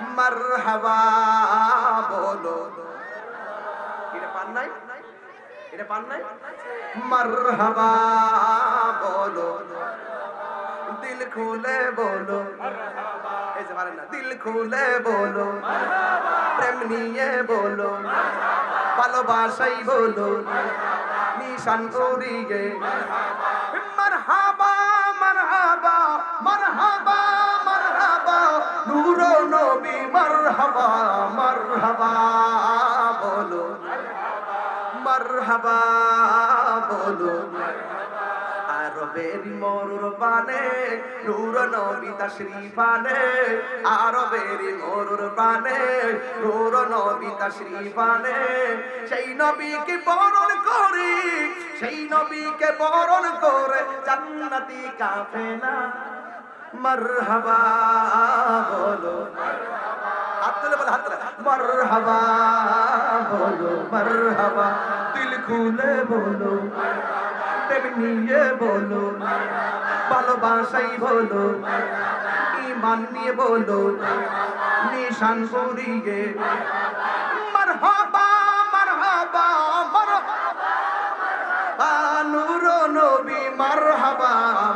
মারহাবা, বলো। এটা পান নাই? এটা পান নাই? মারহাবা, বলো। দিল খুলে বলো। এই যে পারেন না। দিল খুলে বলো। প্রেম নিয়ে বলো। ভালোবাসাই বলো। নিশান করিয়ে। মারহাবা। মারহাবা মারহাবা, বলো। মারহাবা, বলো। আরবের মরুর বানে, নূর নবী তশরিফানে আরবের মরুর বানে, নূর নবী তশরিফানে সেই নবীকে বরণ করি, সেই নবীকে বরণ করে জান্নাতি কাফেলা। মারহাবা মারহাবা, বলো মারহাবা, দিল খুলে বলো নিয়ে বলো, ভালোবাসাই বলো, ইমান নিয়ে বলো, নিশান করিয়ে, মারহাবা মারহাবা মারহাবা নূর নবী, মারহাবা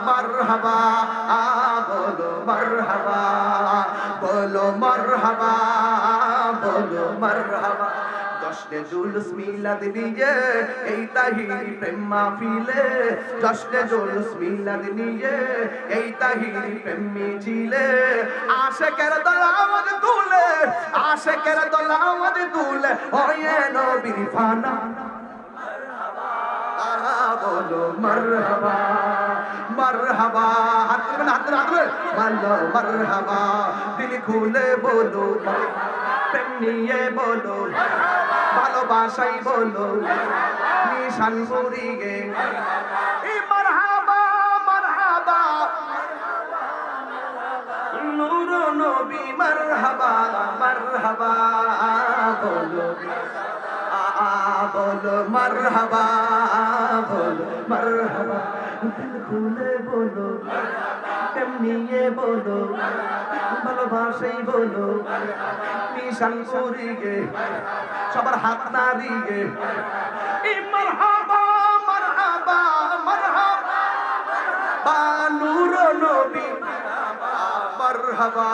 মারহাবা বলো মারহাবা বলো মারহাবা। বলো মারহাবা জশ্নে জুলুস মিলাদ নিয়ে, এই তাহিরি প্রেম মাহফিলে। জশ্নে জুলুস মিলাদ নিয়ে, এই তাহিরি প্রেম মিছিলে। আশেকের দল আওয়াজ তুলে আশেকের দল আওয়াজ তুলে ওয়ে নবীর ফানা। বলো মারহাবা মারহাবা হাত তুলবেন, হাত তুলে হাত বলো মারহাবা দিল খুলে বলো প্রেম নিয়ে বলো, ভালোবাসাই বলো, নিশান এই মারহাবা মারহাবা, নূর নবী মারহাবা মারহাবা, বলো বলো, মারহাবা বলো, মারহাবা খুলে বলো প্রেম নিয়ে বলো ভালোবাসেই বলো নিশান করে গে সবার হাত নাড়িয়ে মারহাবা মারহাবা মারহাবা নূর নবী মারহাবা।